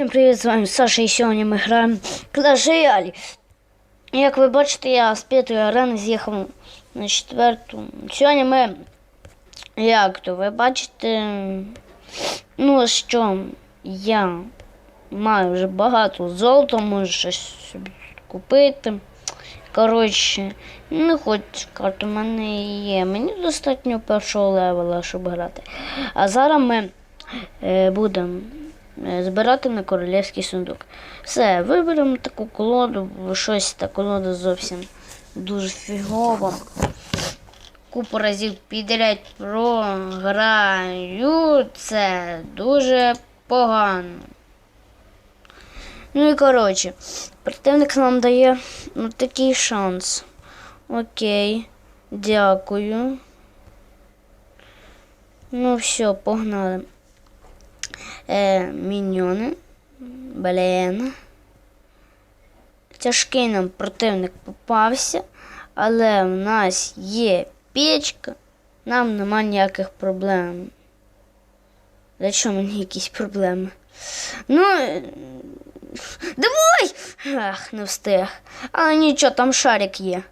Всім привіт, з вами Саша і сьогодні ми граємо Clash Royale. Як ви бачите, я з п'ятої арени з'їхав на четверту. Сьогодні ми, як то ви бачите, ну що я маю вже багато золота, можу щось собі купити. Коротше, не хочу карту, в мене є. Мені достатньо першого левела, щоб грати. А зараз ми е, будемо збирати на королівський сундук. Все, виберемо таку колоду, щось та колода зовсім дуже фігова. Купу разів підряд програю. Це дуже погано. Ну і коротше, противник нам дає ну, такий шанс. Окей, дякую. Ну все, погнали. Е, міньйони. Блін. Тяжкий нам противник попався, але в нас є печка, нам нема ніяких проблем. За що мені якісь проблеми? Ну, е, давай! Ах, не встиг. Але нічого, там шарик є.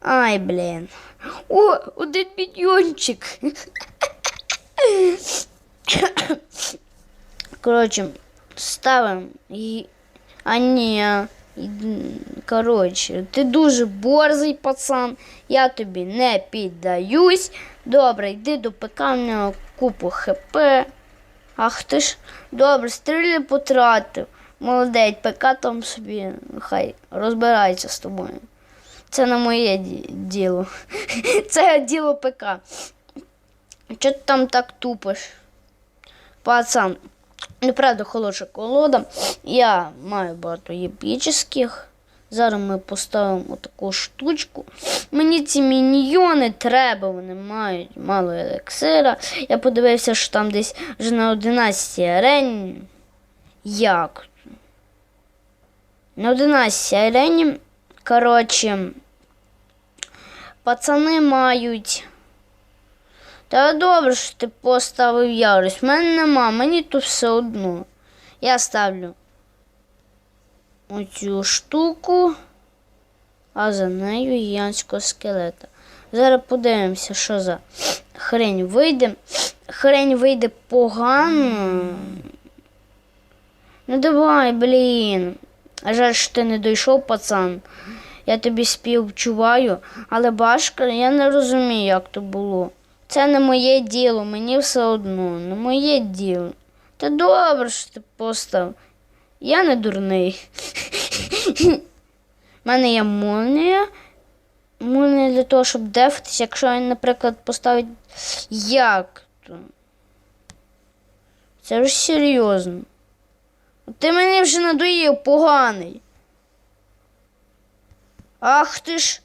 Ай, блін. О, один мільйончик. Коротше, ставимо і. А і- Коротше, ти дуже борзий пацан, я тобі не піддаюсь. Добре, йди до ПК, в нього купу ХП. Ах ти ж, добре, стріли потратив. Молодець, ПК там собі хай розбирається з тобою. Це не моє діло. Це діло ПК. Чого ти там так тупиш? Пацан, неправда хороша колода. Я маю багато єпічних. Зараз ми поставимо таку штучку. Мені ці міньйони треба, вони мають мало елексира. Я подивився, що там десь вже на 11 арені. Як? На 11 арені, коротше, пацани мають. Та добре, що ти поставив ярость. В мене нема, мені тут все одно. Я ставлю оцю штуку, а за нею гігантського скелета. Зараз подивимося, що за хрень вийде. Хрень вийде погано. Ну давай, блін. А жаль, що ти не дійшов, пацан. Я тобі співчуваю, але башка, я не розумію, як то було. Це не моє діло, мені все одно, не моє діло. Та добре, що ти постав. Я не дурний. У мене є молнія. Молнія для того, щоб дефатись, якщо він, наприклад, поставить як то. Це ж серйозно. Ти мені вже надоїв поганий. Ах ти ж.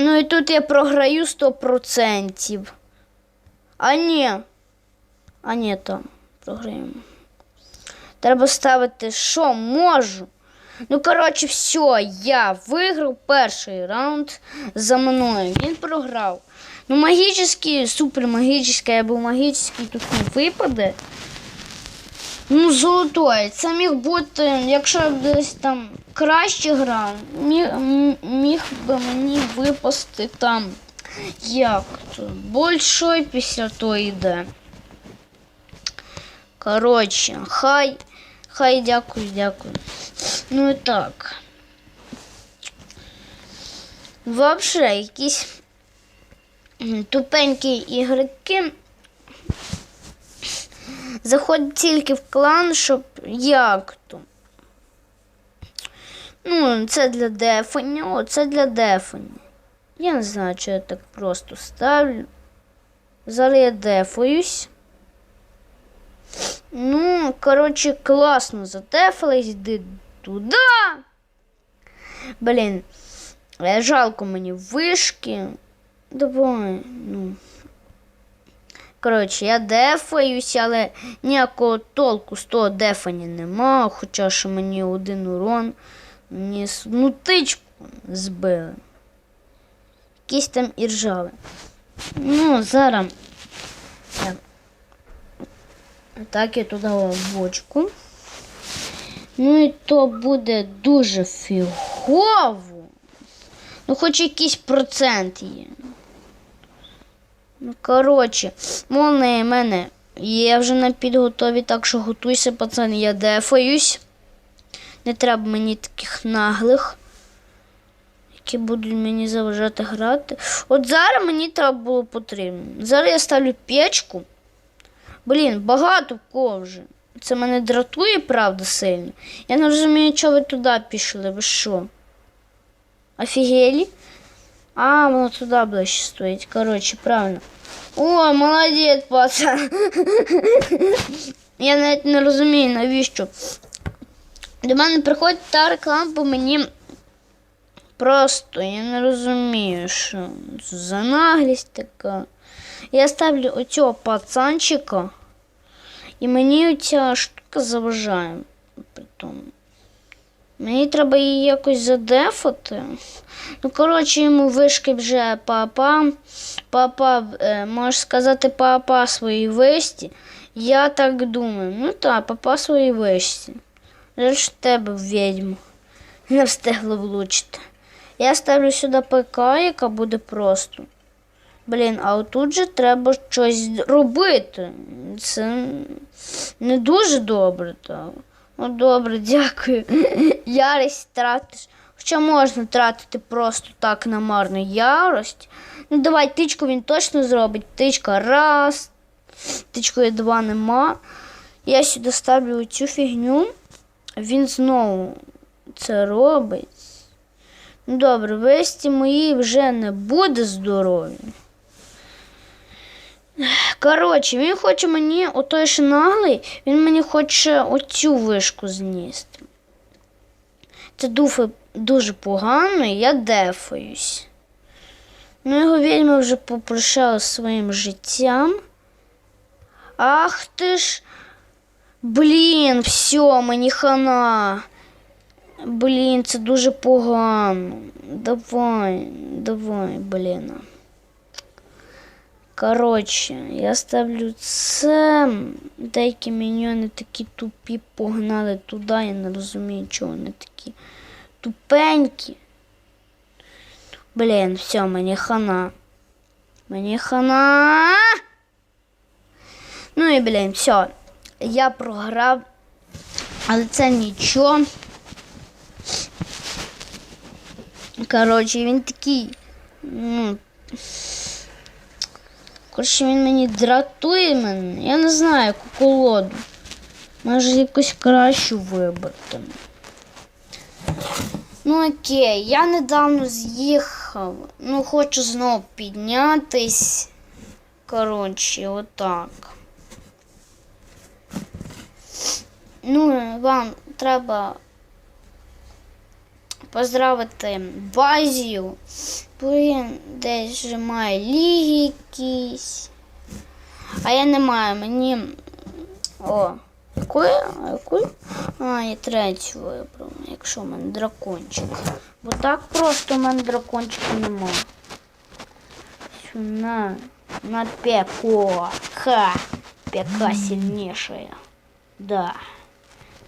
Ну і тут я програю 100%. А ні. А ні, там програємо. Треба ставити, що можу. Ну, коротше, все, я виграв перший раунд за мною. Він програв. Ну, магічний, супер магічний, був магічний, тут не випаде. Ну, золотой. Це міг бути, якщо я б десь там краще грав, міг, міг би мені випасти там як то. Большой після того йде. Коротше, хай, хай дякую, дякую. Ну і так. Вообще, якісь тупенькі ігроки заходять тільки в клан, щоб як то. Ну, це для дефання, о, це для дефання. Я не знаю, що я так просто ставлю. Зараз я дефаюсь. Ну, коротше, класно задефались, йди туди. Блін, е, жалко мені вишки. Давай, ну. Коротше, я дефаюсь, але ніякого толку з того дефання нема, хоча що мені один урон, мені ну, збили. Якісь там іржали. Ну, зараз. я Так, я туди бочку. Ну і то буде дуже фігово. Ну, хоч якийсь процент є. Ну, коротше, молния в мене є вже на підготові, так що готуйся, пацан, я дефаюсь. Не треба мені таких наглих, які будуть мені заважати грати. От зараз мені треба було потрібно. Зараз я ставлю печку. Блін, багато в. Це мене дратує, правда, сильно. Я не розумію, чого ви туди пішли. Ви що? Офігелі? А, воно туди ближче стоїть. Коротше, правильно. О, молодець, пацан. Я навіть не розумію, навіщо. До мене приходить та реклама, бо мені просто я не розумію, що це за наглість така. Я ставлю оцього пацанчика, і мені оця штука заважає. Притом. Мені треба її якось задефати. Ну, коротше, йому вишки вже папа. Папа, е, можеш сказати, папа своїй висті. Я так думаю. Ну так, папа своїй вишці. Жаль, що тебе відьму. Не встигло влучити. Я ставлю сюди ПК, яка буде просто. Блін, а отут же треба щось робити. Це не дуже добре, так. Ну, добре, дякую. Ярость тратиш. Хоча можна тратити просто так на марну ярость. Ну, давай тичку він точно зробить. Тичка раз. Тичкою два нема. Я сюди ставлю цю фігню. Він знову це робить. Ну, добре, весті мої вже не буде здорові. Коротше, він хоче мені, отой що наглий, він мені хоче оцю вишку зністи. Це дуже, дуже погано, і я дефаюсь. Ну, його відьми вже попрощали своїм життям. Ах ти ж. Блін, все, мені хана. Блін, це дуже погано. Давай, давай, блін. Коротше, я ставлю це. Деякі міньйони такі тупі погнали туди, я не розумію, чого вони такі тупенькі. Блін, все, мені хана. Мені хана. Ну і блін, все. Я програв, але це нічого. Коротше, він такий. Ну, коротше, він мені дратує мене. Я не знаю, яку колоду. Може якусь кращу вибрати. Ну окей, я недавно з'їхав. Ну, хочу знову піднятись. Коротше, отак. Ну, вам треба поздравити Базію, бо він десь вже має ліги якісь. А я не маю, мені. О? А якої? А, я третю вибрав, якщо в мене дракончик. Бо так просто в мене дракончика немає. Що на, на пеко. Ха! Пека сильнейшая. Да.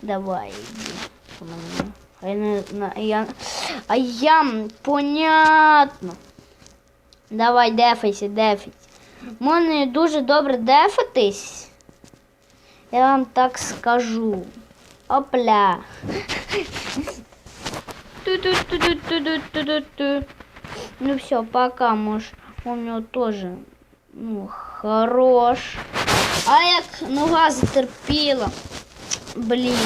Давай, иди. А я, не- на- я, а я, понятно. Давай, дефайся, дефайся. Можна дуже добре дефатись. Я вам так скажу. Опля. Ну все, пока, может, у него тоже, ну, хорош. А як нога затерпіла. Блін.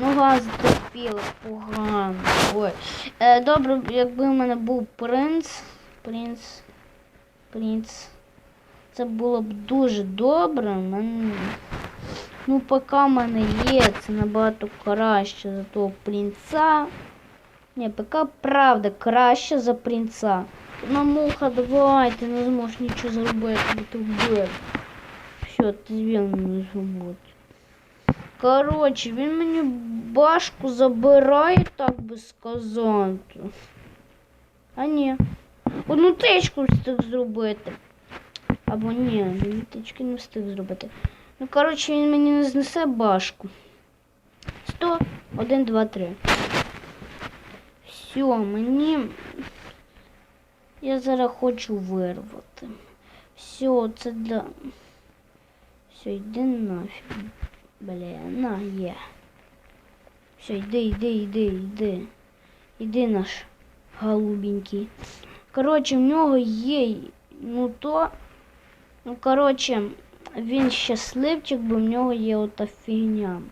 Нога затерпіла погано. Ой. Е, добре, якби в мене був принц. Принц. Принц. Це було б дуже добре. Мен... Ну, поки в мене є, це набагато краще за того принца. Ні, ПК правда краще за принца. Ну, муха, давай, ти не зможеш нічого зробити, бо ти вбив. Все, ти звільнений з роботи. Коротше, він мені башку забирає, так би сказати. А ні. Одну тичку встиг зробити. Або ні, він тички не встиг зробити. Ну, коротше, він мені не знесе башку. 100, 1, 2, 3. Все, мені. Я зараз хочу вирвати. Все, це для. Все, йди нафіг. Бля, на, є. Все, йди, йди, йди, йди. Іди наш голубенький. Коротше, в нього є. Ну то. Ну, коротше, він щасливчик, бо в нього є ота фігня.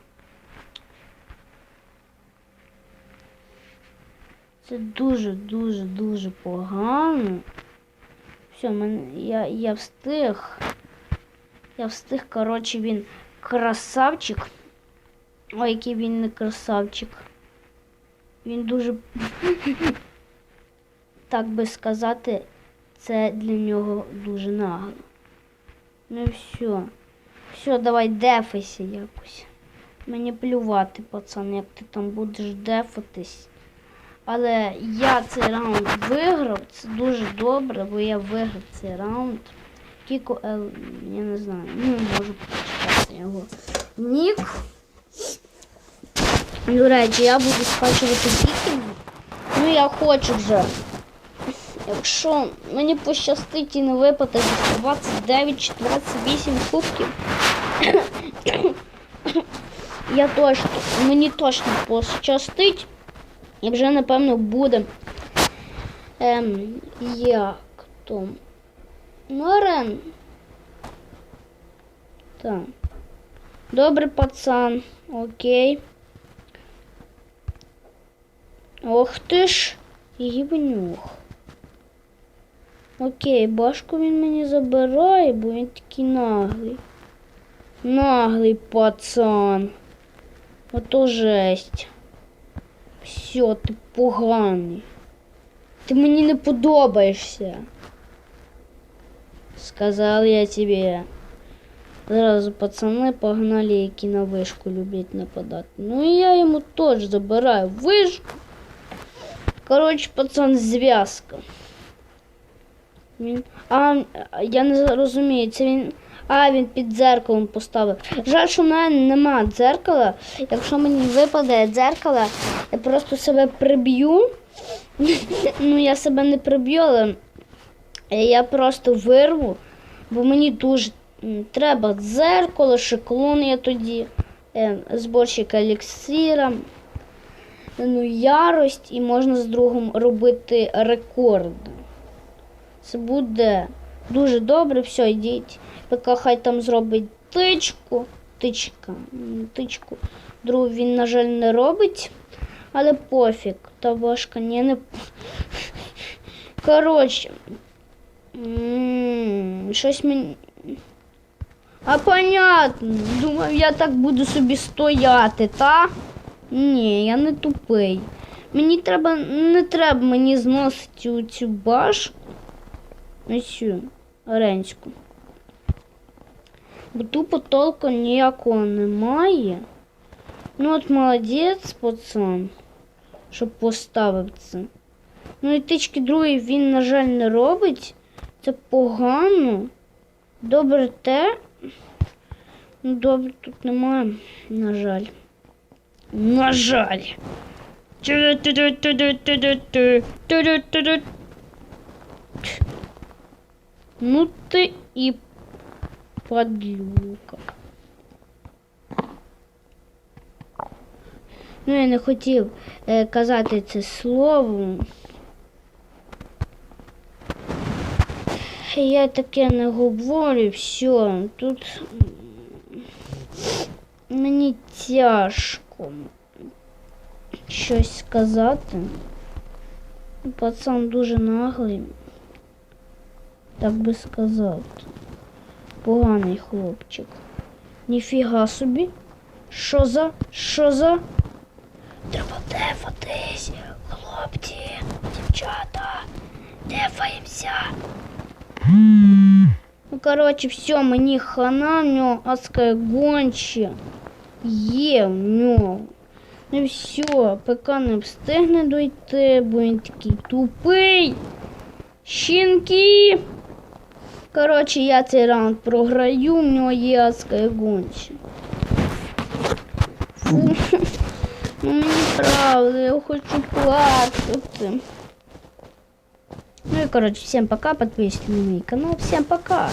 Це дуже, дуже, дуже погано. Все, мен, я, я встиг. Я встиг, коротше, він красавчик. Ой, який він не красавчик. Він дуже, так би сказати, це для нього дуже нагло. Ну все. Все, давай дефайся якось. Мені плювати, пацан, як ти там будеш дефатись. Але я цей раунд виграв. Це дуже добре, бо я виграв цей раунд. Кіко Ел, я не знаю, не можу прочитати його. Нік. До речі, я буду скачувати вікінг. Ну я хочу вже. Якщо мені пощастить і не випаде 29 чи 28 кубків, я точно, мені точно пощастить. І вже, напевно, буде. Ем, як то? Марен. Так. Добрий пацан. Окей. Ох ти ж, гібнюх. Окей, башку він мені забирає, бо він такий наглий. Наглий пацан. Ото жесть. Все, ти поганий. Ти мені не подобаєшся. Сказав я тебе. Зразу пацани погнали, які на вишку люблять нападати. Ну і я йому теж забираю вишку. Коротше, пацан, зв'язка. Він... А, я не розумію, це він. А, він під дзеркалом поставив. Жаль, що в мене нема дзеркала. Якщо мені випаде дзеркало, я просто себе приб'ю. ну, я себе не приб'ю, але я просто вирву, бо мені дуже треба дзеркало, шиклон я тоді, е, зборщик еліксира, ну, ярость і можна з другом робити рекорди. Це буде дуже добре, все, йдіть. ПК хай там зробить тичку. Тичка. Тичку. Другу він, на жаль, не робить. Але пофіг. Та важка ні, не. Коротше. Щось мені. А понятно. Думав, я так буду собі стояти, та? Ні, я не тупий. Мені треба, не треба мені зносити у цю башку. Цю Оренську. Бо тупо толку ніякого немає. Ну от молодець, пацан, щоб поставив це. Ну і тички другий він, на жаль, не робить. Це погано. Добре те. Ну, добре, тут немає, на жаль. На жаль. Ну ти і падлюка. Ну, я не хотів е, казати це слово. Я таке не говорю, все, тут мені тяжко щось сказати. Пацан дуже наглий, так би сказати. Поганий хлопчик. Ніфіга собі. Що за? Що за? Треба дефатись, хлопці, дівчата. Дефаємося. Ну, коротше, все, мені хана, в нього адська гонче. Є в нього. Ну все, ПК не встигне дойти, бо він такий тупий. Щінки. Коротше, я цей раунд програю, в нього є адська гонча. Фу. Ну мені правда, я хочу плакати. Ну и короче, всем пока, подписывайтесь на мой канал, всем пока.